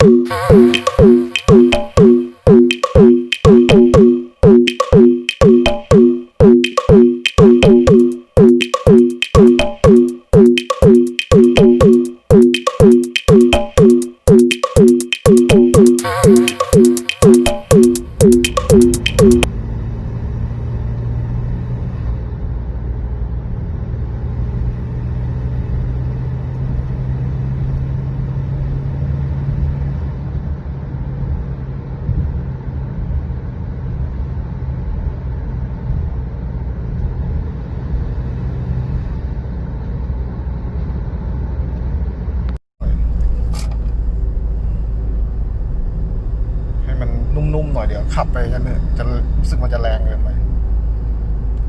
ให้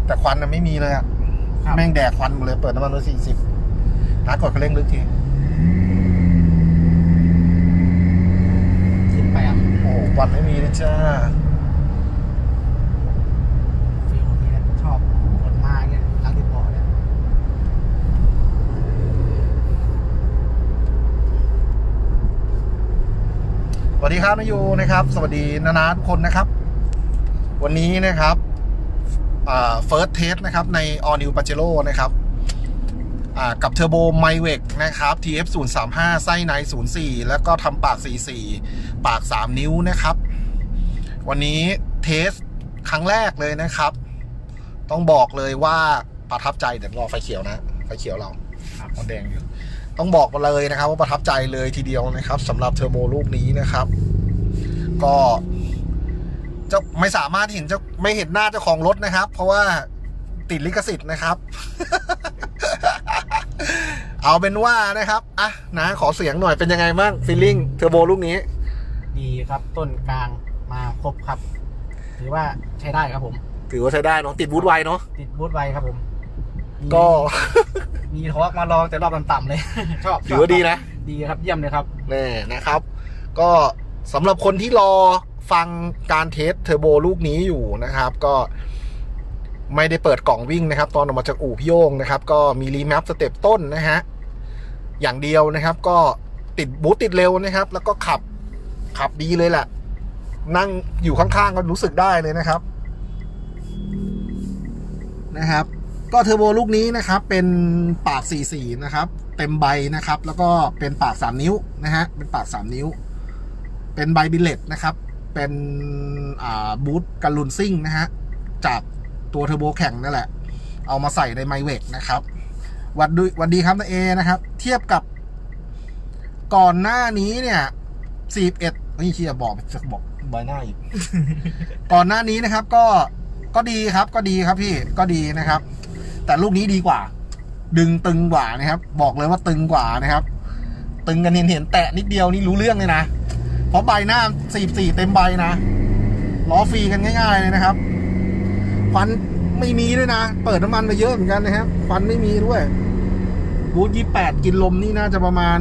แต่ควันน่ะไม่มีเลยอะครับ แม่งแดกควันหมดเลยเปิดน้ำมันร้อยสี่สิบนัดกดคันเร่งลึกทีสิบแปดโอ้โหควันไม่มีเลยจ้าฟีลแบบนี้ชอบคนมาเนี่ยรักที่บอกเนี่ยสวัสดีครับนายูนะครับ สวัสดีนานาทุกคนนะครับ วันนี้นะครับอ่า เฟิร์สเทสนะครับใน All New Pajero นะครับกับเทอร์โบไมเวกนะครับ TF 0 3 5ไส้ใน 04 แล้วก็ทำปาก 44 ปาก 3 นิ้วนะครับ วันนี้เทสครั้งแรกเลยนะครับ ต้องบอกเลยว่าประทับใจเดี๋ยวรอไฟเขียวนะ ไฟเขียวเราครับมันแดงอยู่ ต้องบอกมาเลยนะครับ ว่าประทับใจเลยทีเดียวนะครับสำหรับเทอร์โบลูกนี้นะครับ ก็ จะไม่สามารถเห็นเจ้าไม่เห็นหน้าเจ้าของรถนะครับ เพราะว่าติดลิขสิทธิ์นะครับ เอาเป็นว่านะครับอะนะขอเสียงหน่อยเป็นยังไงบ้างฟีลลิ่งเทอร์โบลูกนี้ ดีครับต้นกลางมาครบครับ ถือว่าใช้ได้ครับผม ถือว่าใช้ได้เนาะติดบูทไวเนาะติดบูทไวครับผมมีก็ มีทอร์กมาลองแต่รอบต่ำๆเลย ชอบถือว่าดีนะ ดีครับเยี่ยมเลยครับแน่นะครับ ก็สำหรับคนที่รอ ฟังการเทสเทอร์โบลูกนี้อยู่นะครับ ก็ไม่ได้เปิดกล่องวิ่งนะครับ ตอนออกมาจากอู่พี่โยงนะครับ ก็มีรีแมปสเต็ปต้นนะฮะอย่างเดียวนะครับก็ติดบูตติดเร็วนะครับ แล้วก็ขับขับดีเลยแหละ นั่งอยู่ข้างๆก็รู้สึกได้เลยนะครับนะครับ ก็เทอร์โบลูกนี้นะครับ เป็นปาก44นะครับ เต็มใบนะครับ แล้วก็เป็นปาก 3 นิ้วนะฮะเป็นปาก 3 นิ้ว เป็นใบบิลเลตนะครับ เป็นอ่าบูทกันลุนซิ่งนะฮะ จากตัวเทอร์โบแข่งนั่นแหละ เอามาใส่ในไมเวกนะครับ วัดดูวันดีครับนาเอนะครับ เทียบกับก่อนหน้านี้เนี่ย41นี่เชียบอกจะบอกใบหน้าอีก ก่อนหน้านี้นะครับ ก็ก็ดีครับก็ดีครับพี่ก็ดีนะครับ แต่ลูกนี้ดีกว่า ดึงตึงกว่านะครับ บอกเลยว่าตึงกว่านะครับ ตึงกันเห็นเห็นแตะนิดเดียวนี่รู้เรื่องเลยนะเพ ราะใบหน้าสี่สี่เต็มใบนะล้อฟรีกันง่าย ๆ เลยนะครับควันไม่มีด้วยนะ เปิดน้ำมันมาเยอะเหมือนกันนะครับควันไม่มีด้วยบูธยี่แปดกินลมนี่น่าจะประมาณ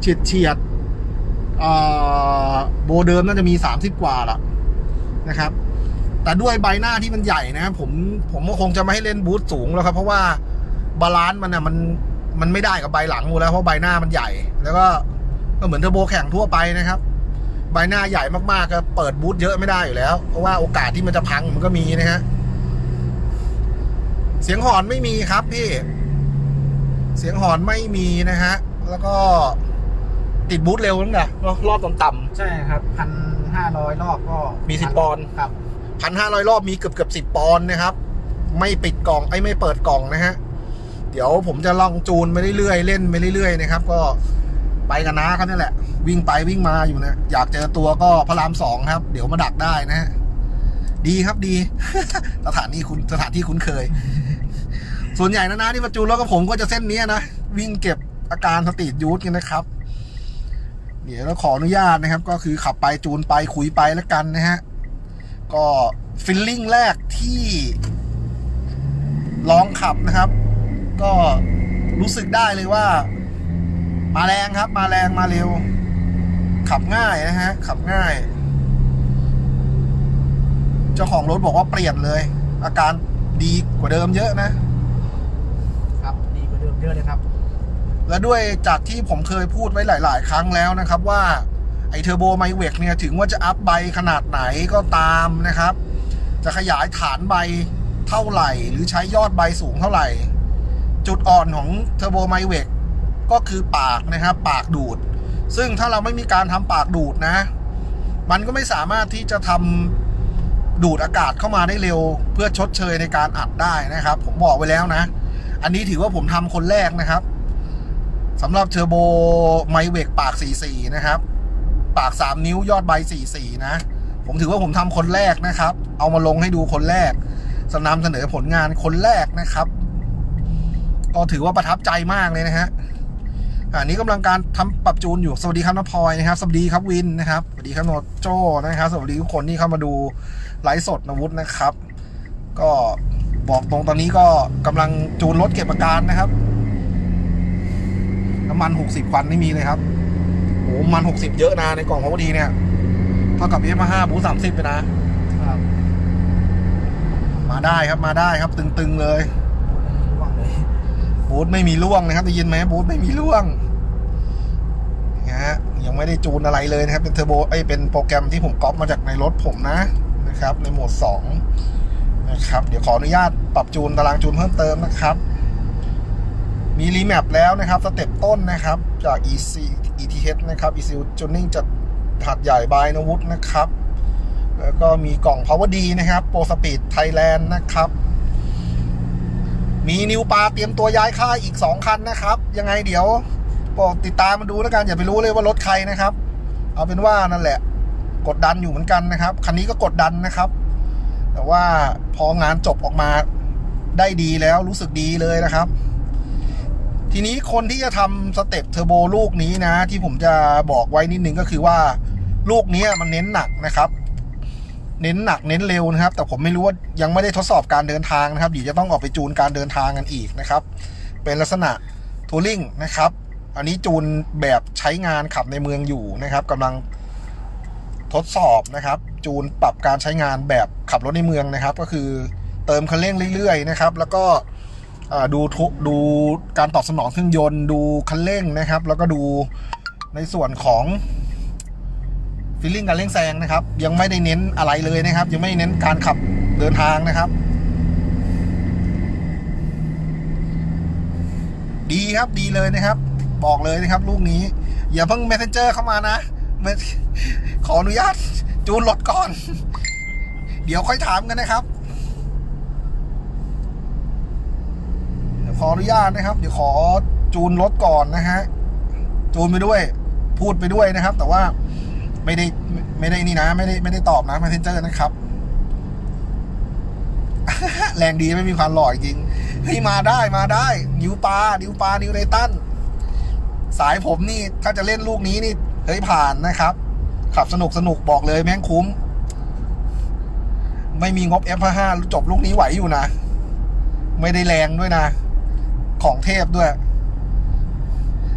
เฉียดเฉียดโบเดิมน่าจะมีสามสิบกว่าละนะครับ แต่ด้วยใบหน้าที่มันใหญ่นะครับผมผมก็คงจะไม่ให้เล่นบูทสูงแล้วครับ เพราะว่าบาลานซ์มันอะมันมันไม่ได้กับใบหลังอยู่แล้วเพราะใบหน้ามันใหญ่ แล้วก็ ก็เหมือนเทอร์โบแข่งทั่วไปนะครับ ใบหน้าใหญ่มากๆก็เปิดบูทเยอะไม่ได้อยู่แล้ว เพราะว่าโอกาสที่มันจะพังมันก็มีนะฮะเสียงหอนไม่มีครับพี่ เสียงหอนไม่มีนะฮะ แล้วก็ติดบูทเร็วนั่นแหละรอบต่ำๆใช่ครับพันห้าร้อยรอบก็มี10ปอนด์ครับ พันห้าร้อยรอบมีเกือบเกือบสิบปอนด์นะครับ ไม่ปิดกล่องไอ้ไม่เปิดกล่องนะฮะ เดี๋ยวผมจะลองจูนไปเรื่อยๆเล่นไปเรื่อยๆนะครับ ก็ ไปกันนะเขานี่แหละ วิ่งไปวิ่งมาอยู่นะอยากเจอตัวก็พระรามสองครับ เดี๋ยวมาดักได้นะฮะดีครับดี สถานที่คุณสถานที่คุ้นเคย ส่วนใหญ่นะนะที่มาจูนแล้วก็ผมก็จะเส้นนี้นะ วิ่งเก็บอาการสตรีทยูทกันนะครับ เดี๋ยวเราขออนุญาตนะครับ ก็คือขับไปจูนไปคุยไปแล้วกันนะฮะก็ฟิลลิ่งแรกที่ลองขับนะครับ ก็รู้สึกได้เลยว่า มาแรงครับ มาแรงมาเร็ว ขับง่ายนะฮะ ขับง่าย เจ้าของรถบอกว่าเปลี่ยนเลย อาการดีกว่าเดิมเยอะนะ ครับดีกว่าเดิมเยอะเลยครับ และด้วยจากที่ผมเคยพูดไว้หลาย ๆ ครั้งแล้วนะครับว่าไอเทอร์โบไมเวกเนี่ยถึงว่าจะอัพใบขนาดไหนก็ตามนะครับ จะขยายฐานใบเท่าไหร่ หรือใช้ยอดใบสูงเท่าไหร่ จุดอ่อนของเทอร์โบไมเวก ก็คือปากนะครับปากดูด ซึ่งถ้าเราไม่มีการทำปากดูดนะ มันก็ไม่สามารถที่จะทำดูดอากาศเข้ามาได้เร็ว เพื่อชดเชยในการอัดได้นะครับ ผมบอกไว้แล้วนะ อันนี้ถือว่าผมทำคนแรกนะครับสำหรับเทอร์โบไมเวกปาก 44 นะครับ ปาก 3 นิ้วยอดใบ 44 นะ ผมถือว่าผมทำคนแรกนะครับ เอามาลงให้ดูคนแรกสนำเสนอผลงานคนแรกนะครับ ก็ถือว่าประทับใจมากเลยนะฮะ อันนี้กำลังการทำปรับจูนอยู่สวัสดีครับน้าพลอยนะครับสวัสดีครับวินนะครับสวัสดีครับโนตโจนะครับสวัสดีทุกคนที่เข้ามาดูไลฟ์สดนวุฒินะครับ ก็บอกตรงตอนนี้ก็กำลังจูนรถเก็บอาการนะครับ น้ำมัน60ควันไม่มีเลยครับโอ้โหมัน60เยอะนะในกล่องของพอดีเนี่ยเท่ากับเอฟห้าบูสามสิบไปนะครับมาได้ครับมาได้ครับตึงๆเลยว่างเลย บูธไม่มีร่วงนะครับได้ยินไหมบูธไม่มีร่วงนะฮะยังไม่ได้จูนอะไรเลยนะครับ เป็นเทอร์โบไอเป็นโปรแกรมที่ผมก๊อปมาจากในรถผมนะนะครับ ในโหมด2นะครับ เดี๋ยวขออนุญาตปรับจูนตารางจูนเพิ่มเติมนะครับ มีรีแมปแล้วนะครับสเต็ปต้นนะครับ จาก EC ETH นะครับ ECU Tuning จัดหัดใหญ่บายนวุฒนะครับ แล้วก็มีกล่อง Power D นะครับ Pro Speed Thailand นะครับ มีนิวปลาเตรียมตัวย้ายค่ายอีก 2 คันนะครับ ยังไงเดี๋ยวโปรดติดตามมาดูแล้วกันอย่าไปรู้เลยว่ารถใครนะครับ เอาเป็นว่านั่นแหละ กดดันอยู่เหมือนกันนะครับ คันนี้ก็กดดันนะครับ แต่ว่าพองานจบออกมาได้ดีแล้วรู้สึกดีเลยนะครับ ทีนี้คนที่จะทำสเต็ปเทอร์โบลูกนี้นะ ที่ผมจะบอกไว้นิดนึงก็คือว่าลูกนี้มันเน้นหนักนะครับ เน้นหนักเน้นเร็วนะครับ แต่ผมไม่รู้ว่ายังไม่ได้ทดสอบการเดินทางนะครับเดี๋ยวจะต้องออกไปจูนการเดินทางกันอีกนะครับ เป็นลักษณะทัวริงนะครับ อันนี้จูนแบบใช้งานขับในเมืองอยู่นะครับกำลังทดสอบนะครับ จูนปรับการใช้งานแบบขับรถในเมืองนะครับ ก็คือเติมคันเร่งเรื่อยๆนะครับ แล้วก็ดูทุดูการตอบสนองเครื่องยนต์ ดูคันเร่งนะครับ แล้วก็ดูในส่วนของ ฟีลลิ่งการเร่งแซงนะครับ ยังไม่ได้เน้นอะไรเลยนะครับ ยังไม่เน้นการขับเดินทางนะครับ ดีครับดีเลยนะครับ บอกเลยนะครับ ลูกนี้ อย่าเพิ่ง messenger เข้ามานะไม่ขออนุญาตจูนรถก่อน เดี๋ยวค่อยถามกันนะครับขออนุญาตนะครับ เดี๋ยวขอจูนรถก่อนนะฮะ จูนไปด้วย พูดไปด้วยนะครับ แต่ว่า ไม่ได้ไม่ได้นี่นะ ไม่ได้ไม่ได้ตอบนะ messenger นะครับ แรงดีไม่มีความหล่อจริงเฮ้ยมาได้มาได้ นิวปลานิวปลานิวไนตันสายผมนี่ถ้าจะเล่นลูกนี้นี่เฮ้ยผ่านนะครับ ขับสนุกสนุกบอกเลยแม่งคุ้ม ไม่มีงบ F5 จบลูกนี้ไหวอยู่นะ ไม่ได้แรงด้วยนะ ของเทพด้วย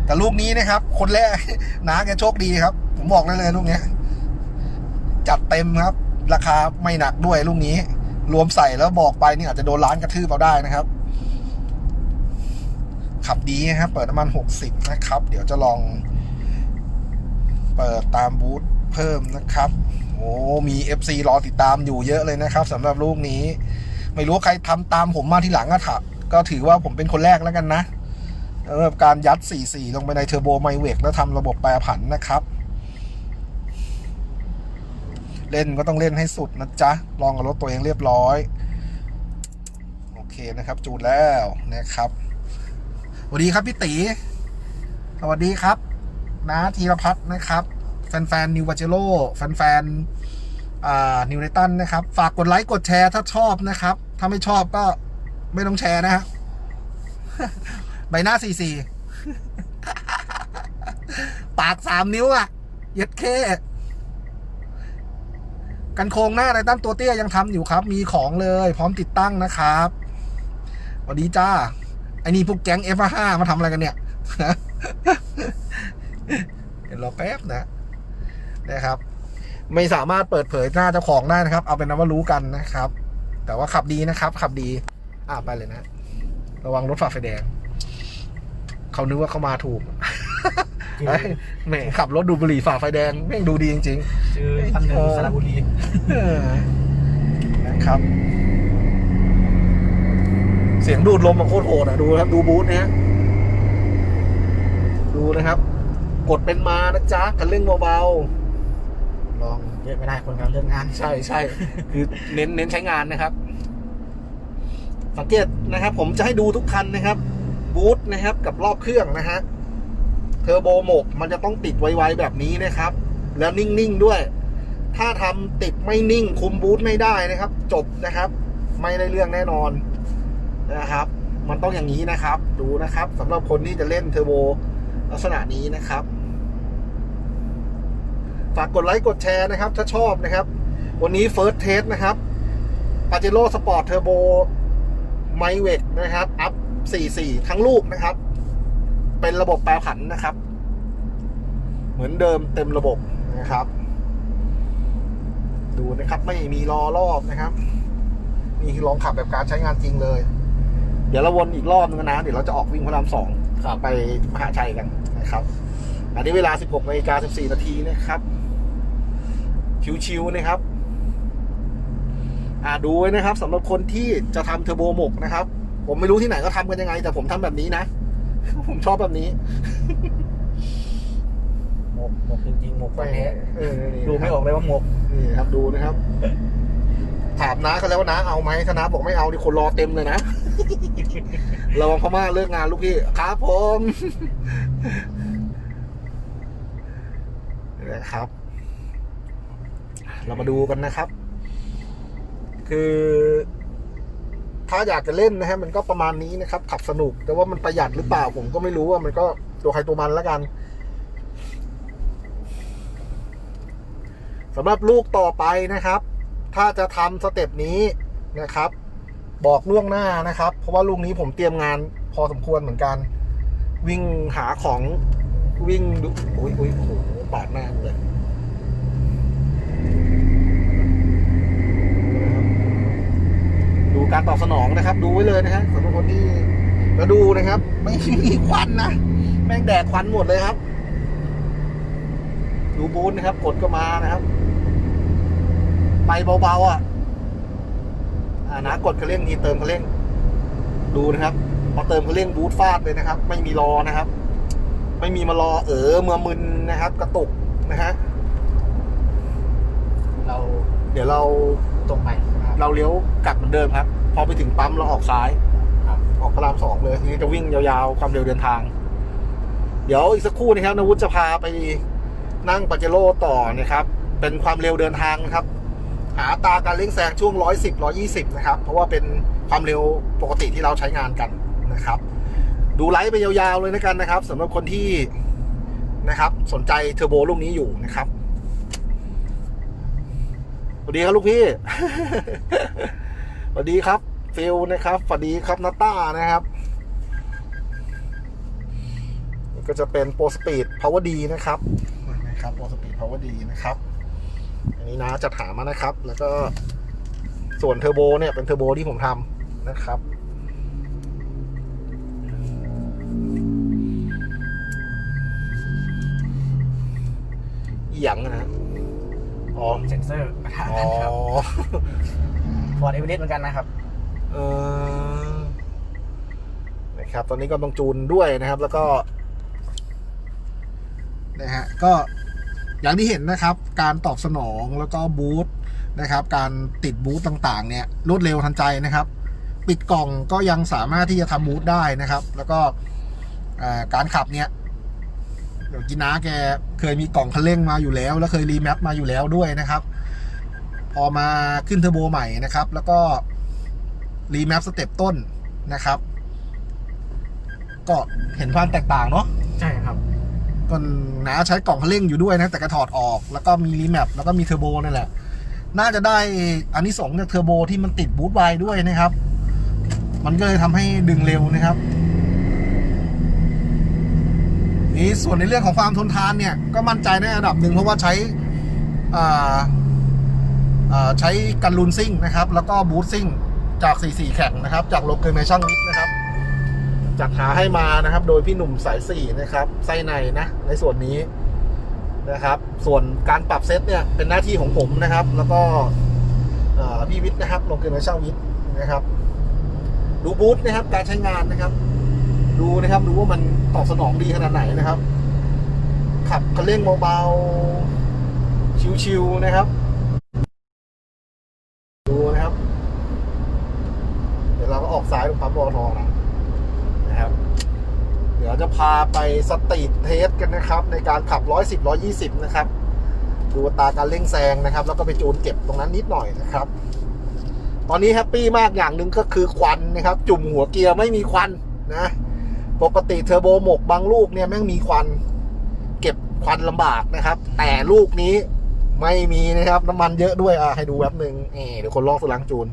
แต่ลูกนี้นะครับ คนแรกนาแกโชคดีครับ บอกได้เลยลูกนี้จัดเต็มครับ ราคาไม่หนักด้วยลูกนี้ รวมใส่แล้วบอกไปนี่อาจจะโดนร้านกระทืบเอาได้นะครับ ขับดีครับเปิดน้ำมัน60นะครับ เดี๋ยวจะลอง เปิดตามบูธเพิ่มนะครับโอ้มี FC รอติดตามอยู่เยอะเลยนะครับสำหรับลูกนี้ ไม่รู้ใครทำตามผมมาที่หลังก็ถก็ถือว่าผมเป็นคนแรกแล้วกันนะสำหรับการยัด 44 ลงไปในเทอร์โบไมเวกแล้วทำระบบแปรผันนะครับ เล่นก็ต้องเล่นให้สุดนะจ๊ะ ลองกับรถตัวเองเรียบร้อย โอเคนะครับ จูนแล้วนะครับสวัสดีครับพี่ตี สวัสดีครับนะธีรพัฒน์นะครับ แฟนๆนิววาเจโร่แฟนๆนิวไนตันนะครับ ฝากกดไลค์กดแชร์ถ้าชอบนะครับ ถ้าไม่ชอบก็ไม่ต้องแชร์นะฮะใบหน้าสี่สี่ปากสามนิ้วอะเย็ดเค กันโครงหน้าไททันตัวเตี้ยยังทำอยู่ครับ มีของเลยพร้อมติดตั้งนะครับสวัสดีจ้าไอ้นี่พวกแก๊ง F5 มาทำอะไรกันเนี่ยเดี๋ยวรอแป๊บนะนะครับ ไม่สามารถเปิดเผยหน้าเจ้าของได้นะครับ เอาเป็นนว่ารู้กันนะครับ แต่ว่าขับดีนะครับ ขับดี อ่าไปเลยนะ ระวังรถฝ่าไฟแดง เขานึกว่าเขามาถูก คือเฮ้ยแหมขับรถดูบุหรี่ฝ่าไฟแดงแม่งดูดีจริงชื่อท่านหนึ่งสระบุรีๆ เออนะครับ เสียงดูดลมมันโคตรโหดอะ ดูนะครับ ดูบูธนะฮะดูนะครับ กดเป็นมานะจ๊ะกันเร่งเบาๆลองเยอะไม่ได้คนกันเรื่องงานใช่ใช่คือเน้นเน้นใช้งานนะครับ สังเกตนะครับ ผมจะให้ดูทุกคันนะครับ บูทนะครับ กับรอบเครื่องนะฮะเท อร์โบหมกมันจะต้องติดไวๆแบบนี้นะครับ แล้วนิ่งๆด้วย ถ้าทำติดไม่นิ่งคุมบูทไม่ได้นะครับ จบนะครับ ไม่ได้เรื่องแน่นอนนะครับ มันต้องอย่างนี้นะครับ ดูนะครับสำหรับคนที่จะเล่นเทอร์โบลักษณะนี้นะครับ ฝากกดไลค์กดแชร์นะครับ ถ้าชอบนะครับ วันนี้ First Test นะครับ p a j e r o Sport Turbo m y w e c นะครับ อัพ 44 ทั้งลูกนะครับ เป็นระบบแปรผันนะครับ เหมือนเดิมเต็มระบบนะครับ ดูนะครับไม่มีล้อรอบนะครับ นี่คือลองขับแบบการใช้งานจริงเลย เดี๋ยวเราวนอีกรอบนึงนะ เดี๋ยวเราจะออกวิ่งพระรามสองครับไปมหาชัยกันนะครับ อันนี้เวลา 16นาฬิกา14นาทีนะครับชิวๆนะครับอ่าดูไว้นะครับสำหรับคนที่จะทำเทอร์โบหมกนะครับ ผมไม่รู้ที่ไหนก็ทำกันยังไง แต่ผมทำแบบนี้นะ ผมชอบแบบนี้หมกหมกจริงๆหมกไฟแท้เออนี่ดูไม่ออกเลยว่าหมกนี่ครับดูนะครับ ถามน้าเขาแล้วว่าน้าเอาไหมถ้าน้าบอกไม่เอานี่คนรอเต็มเลยนะระวังพม่าเลิกงานลูกพี่ครับผมนี่นะครับ เรามาดูกันนะครับ คือ ถ้าอยากจะเล่นนะฮะมันก็ประมาณนี้นะครับ ขับสนุก แต่ว่ามันประหยัดหรือเปล่าผมก็ไม่รู้ว่ามันก็ตัวใครตัวมันแล้วกันสำหรับลูกต่อไปนะครับ ถ้าจะทำสเต็ปนี้นะครับ บอกล่วงหน้านะครับ เพราะว่าลูกนี้ผมเตรียมงานพอสมควรเหมือนกัน วิ่งหาของวิ่งดูอุ้ยอุ้ยโอ้โหปาดหน้าเลย ดู การตอบสนองนะครับ ดูไว้เลยนะฮะสำหรับคนที่แล้วดูนะครับ ไม่มีควันนะแม่งแดดควันหมดเลยครับ ดูบูธนะครับกดก็มานะครับ ไปเบาๆอะอ่านะกดคันเร่งนี้เติมคันเร่ง ดูนะครับพอเติมคันเร่งบูทฟาดเลยนะครับ ไม่มีรอนะครับ ไม่มีมารอเออเมื่อมึนนะครับ กระตุกนะฮะเราเดี๋ยวเราตรงไปนะครับเราเลี้ยวกลับเหมือนเดิมครับ พอไปถึงปั๊มเราออกซ้ายออกพระรามสองเลยทีนี้จะวิ่งยาวๆความเร็วเดินทาง เดี๋ยวอีกสักครู่นะครับนวุฒิจะพาไปนั่งปาเจโร่ต่อนะครับ เป็นความเร็วเดินทางนะครับ หาตาการเร่งแซงช่วง 110 120 นะครับ เพราะว่าเป็นความเร็วปกติที่เราใช้งานกันนะครับ ดูไลฟ์ไปยาวๆเลยนะกันนะครับสำหรับคนที่นะครับสนใจเทอร์โบลูกนี้อยู่นะครับสวัสดีครับลูกพี่ สวัสดีครับฟิลนะครับสวัสดีครับนาต้านะครับนี่ก็จะเป็นโปรสปีดพาวเวอร์ดีนะครับนะครับโปรสปีดพาวเวอร์ดีนะครับ อันนี้นะจัดหามานะครับ แล้วก็ส่วนเทอร์โบเนี่ยเป็นเทอร์โบที่ผมทำนะครับอีหยังนะ อ๋อ เซนเซอร์กระทะอ๋อครั บอร์ดเอเวอเรสต์เหมือนกันนะครับ เออนะครับ ตอนนี้ก็ต้องจูนด้วยนะครับ แล้วก็นะฮะก็อย่างที่เห็นนะครับ การตอบสนองแล้วก็บูทนะครับ การติดบูทต่างๆ เนี่ยรวดเร็วทันใจนะครับ ปิดกล่องก็ยังสามารถที่จะทำบูทได้นะครับ แล้วก็การขับเนี่ยเดี๋ยวกินาแกเคยมีกล่องคันเร่งมาอยู่แล้ว แล้วเคยรีแมปมาอยู่แล้วด้วยนะครับ อมาขึ้นเทอร์โบใหม่นะครับ แล้วก็รีแมปสเต็ปต้นนะครับ ก็เห็นความแตกต่างเนาะใช่ครับก็นาใช้กล่องคันเร่งอยู่ด้วยนะ แต่ก็ถอดออกแล้วก็มีรีแมปแล้วก็มีเทอร์โบนั่นแหละ น่าจะได้อันนี้สงส์จากเทอร์โบที่มันติดบูทไวด้วยนะครับ มันก็เลยทำให้ดึงเร็วนะครับนี่ส่วนในเรื่องของความทนทานเนี่ย ก็มั่นใจในระดับหนึ่งเพราะว่าใช้อ่าอ่า ใช้กันลูนซิ่งนะครับ แล้วก็บูทซิ่งจาก 44 แข่งนะครับ จากโลเกเมชั่นวิทนะครับ จัดหาให้มานะครับ โดยพี่หนุ่มสายสี่นะครับไส้ในนะ ในส่วนนี้นะครับ ส่วนการปรับเซตเนี่ยเป็นหน้าที่ของผมนะครับ แล้วก็พี่วิทย์นะครับลเกินในช่างวิทย์นะครับ ดูบูธนะครับ การใช้งานนะครับ ดูนะครับดูว่ามันตอบสนองดีขนาดไหนนะครับ ขับคันเร่งเบาๆชิวๆนะครับ ดูนะครับ เดี๋ยวเราก็ ออกซ้ายตรงปั๊มบอทอนะนะครับ เดี๋ยวจะพาไปสตรีทเทสกันนะครับ ในการขับ 110 120 นะครับ ดูตาการเร่งแซงนะครับ แล้วก็ไปจูนเก็บตรงนั้นนิดหน่อยนะครับ ตอนนี้แฮปปี้มากอย่างหนึ่งก็คือควันนะครับ จุ่มหัวเกียร์ไม่มีควันนะ ปกติเทอร์โบหมกบางลูกเนี่ยแม่งมีควัน เก็บควันลำบากนะครับ แต่ลูกนี้ไม่มีนะครับ น้ำมันเยอะด้วยอะให้ดูแป๊บหนึ่งเดี๋ยวคนลอกสลังจูน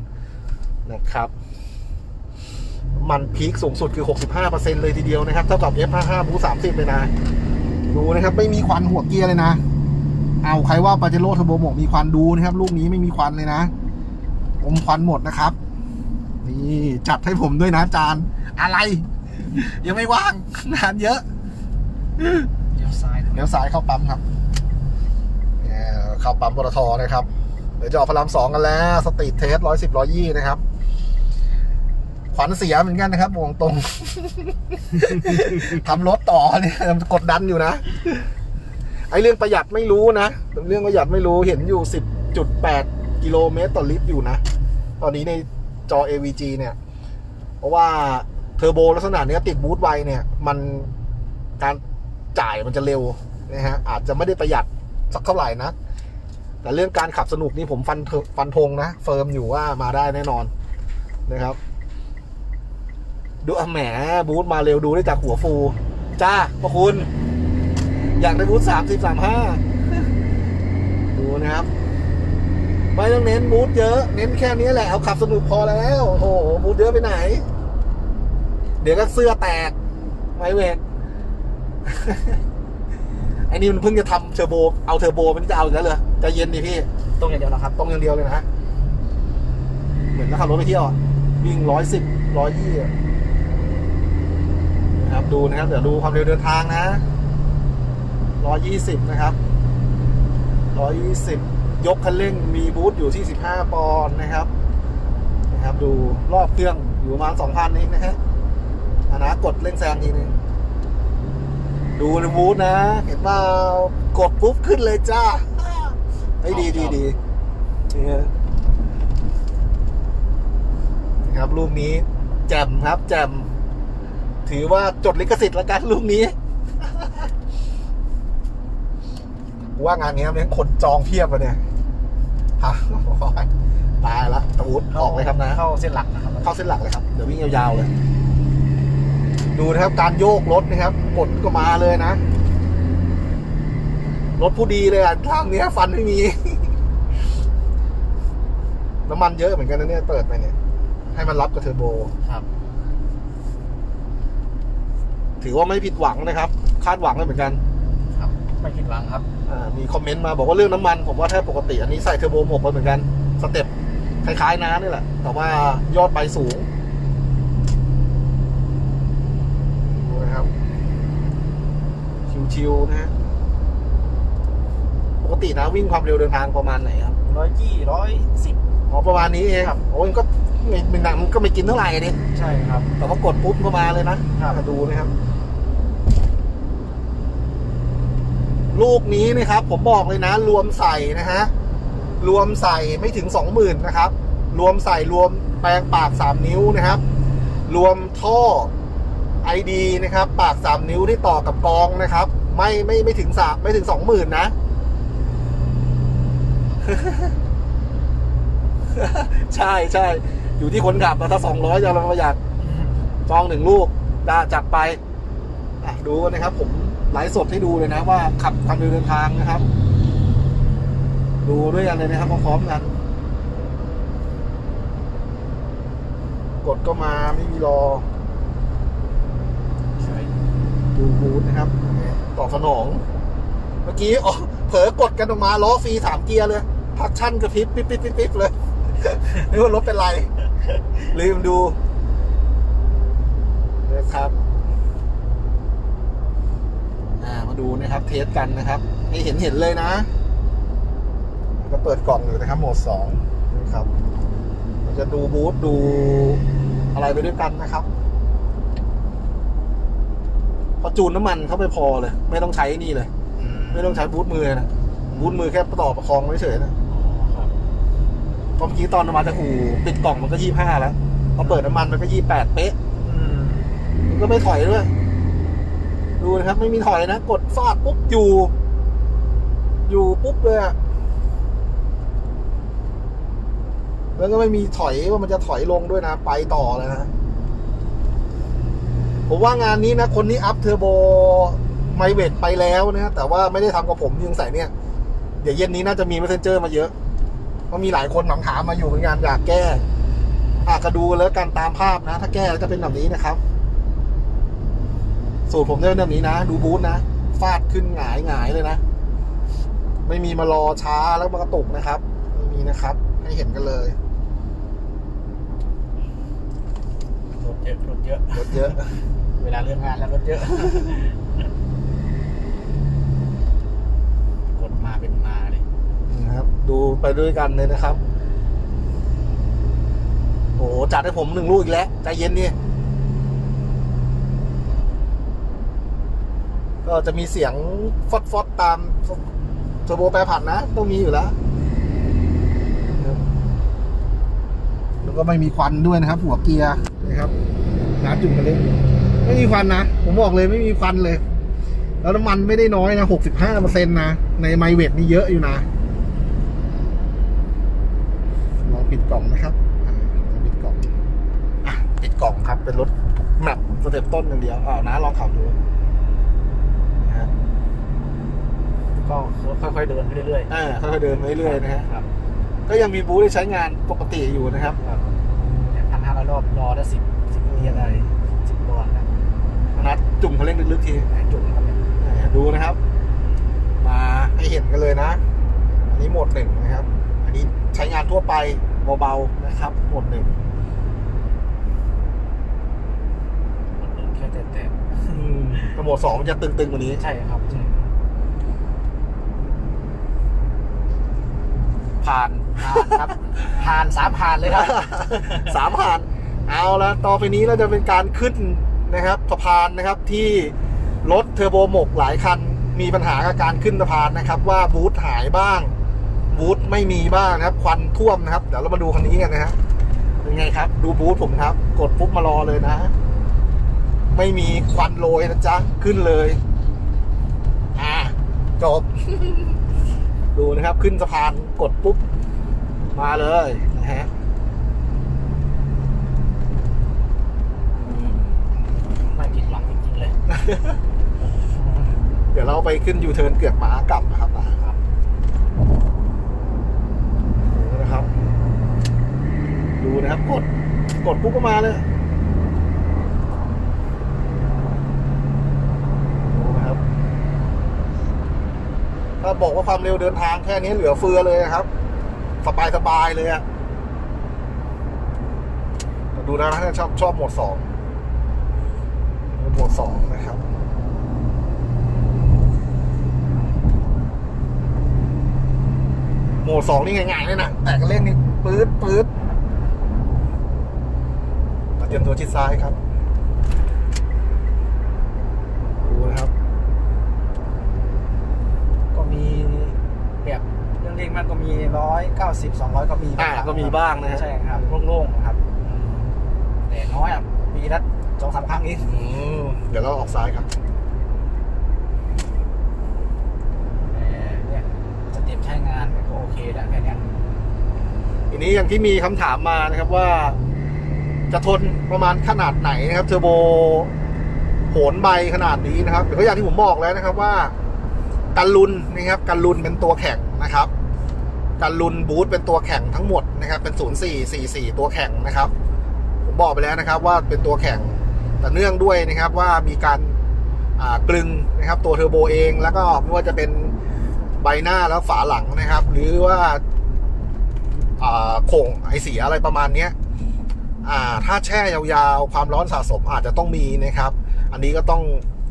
นะครับ มันพีคสูงสุดคือ 65%เลยทีเดียวนะครับ เท่ากับ F55 บู30 เลยนะ ดูนะครับ ไม่มีควันหัวเกียร์เลยนะ เอาใครว่าปาเจโร่เทอร์โบหมกมีควันดูนะครับ ลูกนี้ไม่มีควันเลยนะอมควันหมดนะครับ นี่จัดให้ผมด้วยนะจาน อะไร ยังไม่ว่าง งานเยอะเลี้ยวซ้ายเลี้ยวซ้ายเข้าปั๊มครับเนี่ยเข้าปั๊มปตทนะครับ เดี๋ยวจะออกพระรามสองกันแล้ว สตรีทเทสร้อยสิบร้อยยี่นะครับ ขวัญเสียเหมือนกันนะครับวงตรง ทำรถต่อเนี่ยกดดันอยู่นะ ไอเรื่องประหยัดไม่รู้นะ เรื่องประหยัดไม่รู้เห็นอยู่สิบจุดแปดกิโลเมตรต่อลิตรอยู่นะ ตอนนี้ในจอ AVG เนี่ย เพราะว่าเทอร์โบลักษณะเนี้ยติดบูทไวเนี่ย มันการจ่ายมันจะเร็วนะฮะ อาจจะไม่ได้ประหยัดสักเท่าไหร่นะ แต่เรื่องการขับสนุกนี่ผมฟันเถฟันธงนะ เฟิร์มอยู่ว่ามาได้แน่นอนนะครับ ดูอะแหมบูทมาเร็วดูได้จากหัวฟู จ้าพระคุณ อยากได้บูทสามสิบสามห้าดูนะครับ ไม่ต้องเน้นบูทเยอะ เน้นแค่นี้แหละ เอาขับสนุกพอแล้ว โอ้โหบูทเยอะไปไหน เดี๋ยวก็เสื้อแตก ไม่เวทไอ้นี่มันเพิ่งจะทำเทอร์โบ เอาเทอร์โบมันจะเอาอีกแล้วเลยจะเย็นดิพี่ ตรงอย่างเดียวนะครับ ตรงอย่างเดียวเลยนะ เหมือนนักขับรถไปเที่ยววิ่งร้อยสิบร้อยยี่ นะครับดูนะครับเดี๋ยวดูความเร็วเดินทางนะร้อยยี่สิบนะครับร้อยยี่สิบยกคันเร่งมีบูทอยู่ที่สิบห้าปอนด์นะครับนะครับ ดูรอบเครื่องอยู่ประมาณสองพันเองนะฮะอะนะกดเร่งแซงทีนึงดูในบูธนะ เห็นว่ากดปุ๊บขึ้นเลยจ้าไอ้ดีดีดีนะครับลูกนี้แจ่มครับแจ่ม ถือว่าจดลิขสิทธิ์แล้วกันลูกนี้ ว่างานนี้แม่งคนจองเพียบเลยเนี่ยฮะตายละตูดออกเลยครับนะ เข้าเส้นหลักนะครับ เข้าเส้นหลักเลยครับ เดี๋ยววิ่งยาวๆเลย ดูนะครับ การโยกรถนะครับกดก็มาเลยนะ รถผู้ดีเลยอะทางเนี้ยฟันไม่มี น้ำมันเยอะเหมือนกันนะเนี่ย เปิดไปเนี่ย ให้มันรับกับเทอร์โบ ครับ ถือว่าไม่ผิดหวังนะครับ คาดหวังเลยเหมือนกันครับไม่ผิดหวังครับอ่ามีคอมเมนต์มาบอกว่าเรื่องน้ำมัน ผมว่าถ้าปกติอันนี้ใส่เทอร์โบหกไปเหมือนกันสเต็ปคล้ายๆน้านี่แหละ แต่ว่ายอดไปสูงดูนะครับชิวๆนะฮะปกตินะวิ่งความเร็วเดินทางประมาณไหนครับร้อยยี่ร้อยสิบอ๋อประมาณนี้เองครับโอ้ยก็ไม่ไม่หนังก็ไม่กินเท่าไหร่ดิใช่ครับ แต่ว่ากดปุ๊บก็มาเลยนะครับ มาดูนะครับ ลูกนี้นะครับ ผมบอกเลยนะ รวมใส่นะฮะรวมใส่ไม่ถึงสองหมื่นนะครับ รวมใส่รวมแปลงปากสามนิ้วนะครับ รวมท่อไอดีนะครับ ปากสามนิ้วที่ต่อกับกองนะครับ ไม่ไม่ไม่ถึงสามไม่ถึงสองหมื่นนะใช่ใช่อยู่ที่คนขับนะถ้าสองร้อยจะเราประหยัดจองหนึ่งลูกได้จัดไปดูกันนะครับผม ลฟ์สดให้ดูเลยนะว่าขับความเร็วเดินทางนะครับ ดูด้วยกันเลยนะครับพร้อมๆกันกดก็มาไม่มีรอดูบูธนะครับตอบสนอง เมื่อกี้อ๋อเผลอกดกันออกมาล้อฟรีสามเกียร์เลยพักชั่นกระพริบปิ๊บปิ๊บปิ๊บเลยนึกว่ารถเป็นไร ลืมดูนะครับ อ่ามา ดูนะครับ เทสกันนะครับ ให้เห็นเห็นเลยนะ ก็เปิดกล่องอยู่นะครับโหมดสองนะครับเราจะดูบูธดูอะไรไปด้วยกันนะครับ พอจูนน้ำมันเข้าไปพอเลย ไม่ต้องใช้นี่เลย ไม่ต้องใช้บูธมือนะบูธมือแค่ต่อประคองไว้เฉยนะครับเพราะเมื่อกี้ตอนมาจากอู่ปิดกล่องมันก็ยี่ห้าแล้วพอเปิดน้ำมันมันก็ยี่แปดเป๊ะอืมมันก็ไม่ถอยด้วย ดูนะครับ ไม่มีถอยนะ กดฟาดปุ๊บอยู่ อยู่ปุ๊บเลยอะแล้วก็ไม่มีถอยว่ามันจะถอยลงด้วยนะ ไปต่อเลยนะผมว่างานนี้นะ คนที่อัพเทอร์โบไมเวทไปแล้วนะแต่ว่าไม่ได้ทำกับผมยังใส่เนี่ย เดี๋ยวเย็นนี้น่าจะมี messenger มาเยอะเพราะมีหลายคนถามถามมาอยู่เหมือนกันอยากแก้อาก็ดูแล้วกันตามภาพนะ ถ้าแก้แล้วจะเป็นแบบนี้นะครับ สูตรผมจะเป็นแบบนี้นะ ดูบูธนะ ฟาดขึ้นหงายหงายเลยนะ ไม่มีมารอช้าแล้วมากระตุกนะครับไม่มีนะครับ ให้เห็นกันเลยรถเยอะรถเยอะรถเยอะ เวลาเรื่องงานแล้วรถเยอะ กดมาเป็นมาเลยนะครับ ดูไปด้วยกันเลยนะครับ โอ้โหจัดให้ผมหนึ่งลูกอีกแล้ว ใจเย็นดิ ก็จะมีเสียงฟอดฟอดตามเทอร์โบแปรผันนะต้องมีอยู่แล้วแล้วก็ไม่มีควันด้วยนะครับ หัวเกียร์นะครับน้ำจุ่มกันเล่นไม่มีควันนะ ผมบอกเลยไม่มีควันเลย แล้วน้ำมันไม่ได้น้อยนะหกสิบห้าเปอร์เซ็นต์นะ ในไมเวทนี่เยอะอยู่นะลองปิดกล่องนะครับปิดกล่องอะปิดกล่องครับเป็นรถแมปสเต็ปต้นอย่างเดียวอ้าวนะลองขับดูนะฮะ ก็ค่อยๆเดินไปเรื่อยอ่าค่อยๆเดินไปเรื่อยๆนะฮะครับก็ยังมีบูธได้ใช้งานปกติอยู่นะครับครับพันห้าร้อยรอบรอได้สิบสิบปีอะไรสิบรอบนะนัดจุ่มคันเร่งลึกๆทีจุดครับเนี่ยอ่าดูนะครับ มาให้เห็นกันเลยนะ อันนี้โหมดหนึ่งนะครับ อันนี้ใช้งานทั่วไปเบาๆนะครับโหมดหนึ่งมันเดินแค่แต่แต่อืมแต่โหมดสองมันจะตึงๆกว่านี้ใช่ครับใช่ ผ่านผ่านครับผ่านสามผ่านเลยครับ สามผ่าน เอาละต่อไปนี้เราจะเป็นการขึ้นนะครับสะพานนะครับที่รถเทอร์โบหมกหลายคัน มีปัญหากับการขึ้นสะพานนะครับ ว่าบูทหายบ้างบูทไม่มีบ้างนะครับ ควันท่วมนะครับ เดี๋ยวเรามาดูคันนี้กันนะฮะเป็นไงครับ ดูบูทผมครับ กดปุ๊บมารอเลยนะ ไม่มีควันโรยนะจ๊ะ ขึ้นเลย อ่าจบ ดูนะครับขึ้นสะพานกดปุ๊บ มาเลยนะฮะอืมไม่ผิดหวังจริงๆเลย เดี๋ยวเราไปขึ้นยูเทิร์นเกือกม้ากลับนะครับนะครับดูนะครับ ดูนะครับ กด กดปุ๊บก็มาเลยดูนะครับ ถ้าบอกว่าความเร็วเดินทางแค่นี้เหลือเฟือเลยครับ สบายสบายๆเลยอะดูนะถ้าชอบชอบโหมดสองโหมดสองนะครับโหมดสองนี่ง่ายๆเลยนะแต่ก็เล่นนี่ปื๊ดปื๊ดมาเตรียมตัวชิดซ้ายครับ ไปเก้าสิบสองร้อยก็มีบ้างอ่ก็มีบ้างนะฮะ ใช่ครับโล่งๆครับแต่น้อยอะปีละสองสามครั้งเองเดี๋ยวเราออกซ้ายครับ แต่เนี่ยจะเตรียมใช้งานก็โอเคแล้วแค่นี้อันนี้อย่างที่มีคำถามมานะครับว่า จะทนประมาณขนาดไหนนะครับเทอร์โบโหนใบขนาดนี้นะครับเดี๋ยวก็อย่างที่ผมบอกแล้วนะครับว่า กันลุนนะครับกันลุนเป็นตัวแข็งนะครับ กันลุนบูทเป็นตัวแข่งทั้งหมดนะครับ เป็น 0444 ตัวแข่งนะครับ ผมบอกไปแล้วนะครับว่าเป็นตัวแข่ง แต่เนื่องด้วยนะครับว่ามีการกลึงนะครับตัวเทอร์โบเอง แล้วก็ไม่ว่าจะเป็นใบหน้าแล้วฝาหลังนะครับ หรือว่าโครงไอเสียอะไรประมาณนี้ถ้าแช่ยาวๆ ความร้อนสะสมอาจจะต้องมีนะครับ อันนี้ก็ต้อง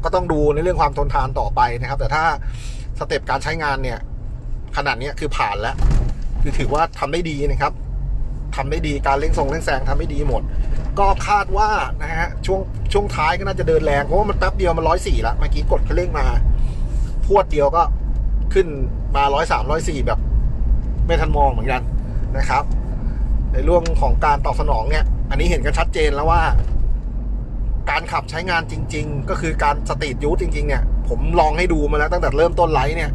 ก็ต้องดูในเรื่องความทนทานต่อไปนะครับ แต่ถ้าสเต็ปการใช้งานเนี่ยขนาดนี้คือผ่านแล้ว คือถือว่าทำได้ดีนะครับทำได้ดีการเร่งทรงเร่งแซงทำได้ดีหมด ก็คาดว่านะฮะช่วงช่วงท้ายก็น่าจะเดินแรงเพราะว่ามันแป๊บเดียวมันร้อยสี่ละเมื่อกี้กดคันเร่งมาพวดเดียวก็ขึ้นมาร้อยสามร้อยสี่แบบ ไม่ทันมองเหมือนกันนะครับ ในเรื่องของการตอบสนองเนี่ย อันนี้เห็นกันชัดเจนแล้วว่า การขับใช้งานจริง ๆ ก็คือการสตรีทยูทจริง ๆ เนี่ย ผมลองให้ดูมาแล้วตั้งแต่เริ่มต้นไลฟ์เนี่ย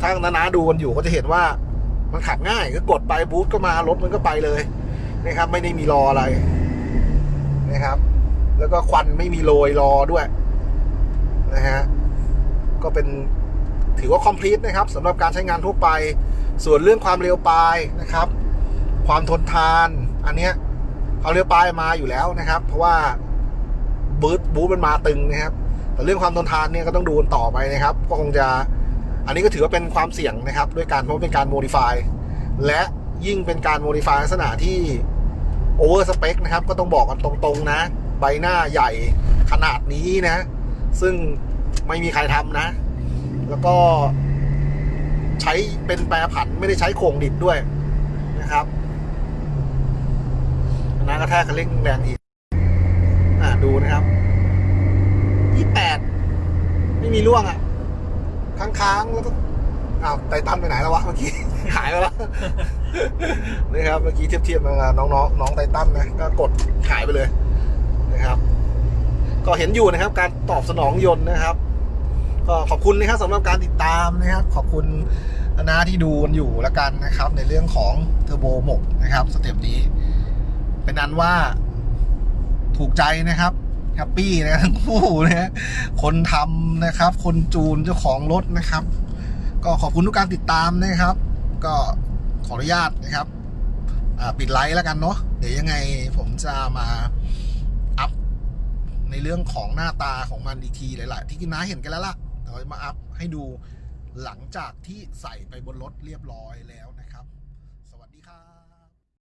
ถ้านาๆดูกันอยู่ก็จะเห็นว่า มันขับง่ายก็กดไปบูทก็มารถมันก็ไปเลยนะครับ ไม่ได้มีรออะไรนะครับ แล้วก็ควันไม่มีโรยรอด้วยนะฮะก็เป็นถือว่าคอมพลีทนะครับสำหรับการใช้งานทั่วไป ส่วนเรื่องความเร็วปลายนะครับ ความทนทานอันเนี้ยความเร็วปลายมาอยู่แล้วนะครับ เพราะว่าบูทบูทมันมาตึงนะครับแต่เรื่องความทนทานเนี่ยก็ต้องดูกันต่อไปนะครับ ก็คงจะ อันนี้ก็ถือว่าเป็นความเสี่ยงนะครับด้วยการเพราะว่าเป็นการโมดิฟายและยิ่งเป็นการโมดิฟายลักษณะที่โอเวอร์สเปคนะครับก็ต้องบอกกันตรงๆนะ ใบหน้าใหญ่ขนาดนี้นะ ซึ่งไม่มีใครทำนะ แล้วก็ใช้เป็นแปรผันไม่ได้ใช้โครงดิบด้วยนะครับอันนั้นกระแทกคันเร่งแรงอีกอ่าดูนะครับยี่แปดไม่มีร่วงอะ ค้างๆแล้วก็อ้าวไตตันไปไหนแล้ววะเมื่อกี้ หายไปแล้วนะครับเมื่อกี้เทียบๆมาน้องๆน้องไตตันนะก็กดหายไปเลยนะครับ ก็เห็นอยู่นะครับ การตอบสนองยนต์นะครับ ก็ขอบคุณนะครับสำหรับการติดตามนะครับ ขอบคุณนาที่ดูกันอยู่แล้วกันนะครับ ในเรื่องของเทอร์โบหมกนะครับสเต็ปนี้ เป็นนั้นว่าถูกใจนะครับ แฮปปี้นะทั้งคู่นะฮะคนทำนะครับ คนจูนเจ้าของรถนะครับ ก็ขอบคุณทุกการติดตามนะครับ ก็ขออนุญาตนะครับปิดไลฟ์แล้วกันเนาะเดี๋ยวยังไงผมจะมาอัพในเรื่องของหน้าตาของมันอีกทีหลายๆที่กินน้าเห็นกันแล้วล่ะแต่ว่าจะมาอัพให้ดูหลังจากที่ใส่ไปบนรถเรียบร้อยแล้ว